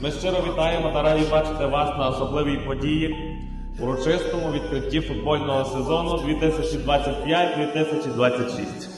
Ми щиро вітаємо та раді бачити вас на особливій події урочистому відкритті футбольного сезону 2025-2026.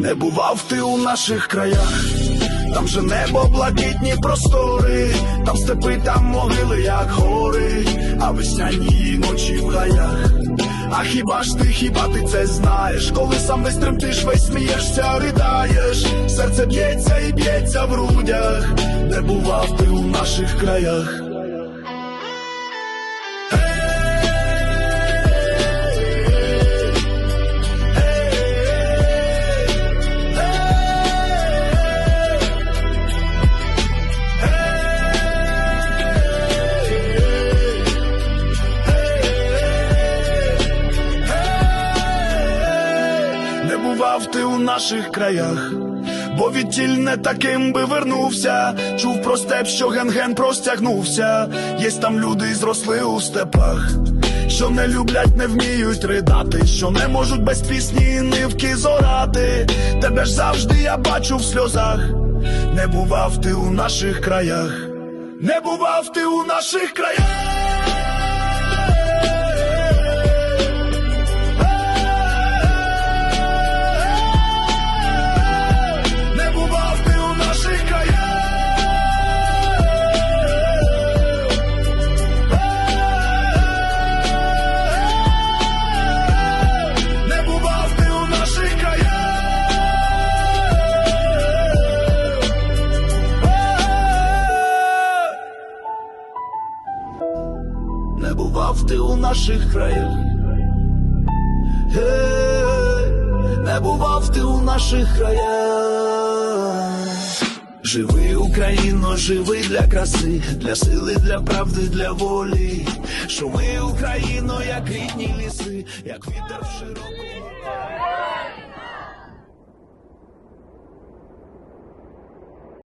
Не бував ти у наших краях, там же небо, блакитні простори, там степи, там могили, як гори, а весняні ночі в гаях. А хіба ж ти, хіба ти це знаєш? Коли сам весь тремтиш, весь смієшся, ридаєш, серце б'ється і б'ється в грудях, не бував ти у наших краях. Бував ти у наших краях, бо відтіль не таким би вернувся. Чув про степ, що ген-ген простягнувся. Єсть там люди зросли у степах, що не люблять, не вміють ридати, що не можуть без пісні нивки зорати. Тебе ж завжди я бачу в сльозах. Не бував ти у наших краях, не бував ти у наших краях. Бував ти у наших краях. Не бував ти у наших краях. Живи, Україно, живи для краси, для сили, для правди, для волі. Шуми, Україно, як рідні ліси, як вітер в широкому.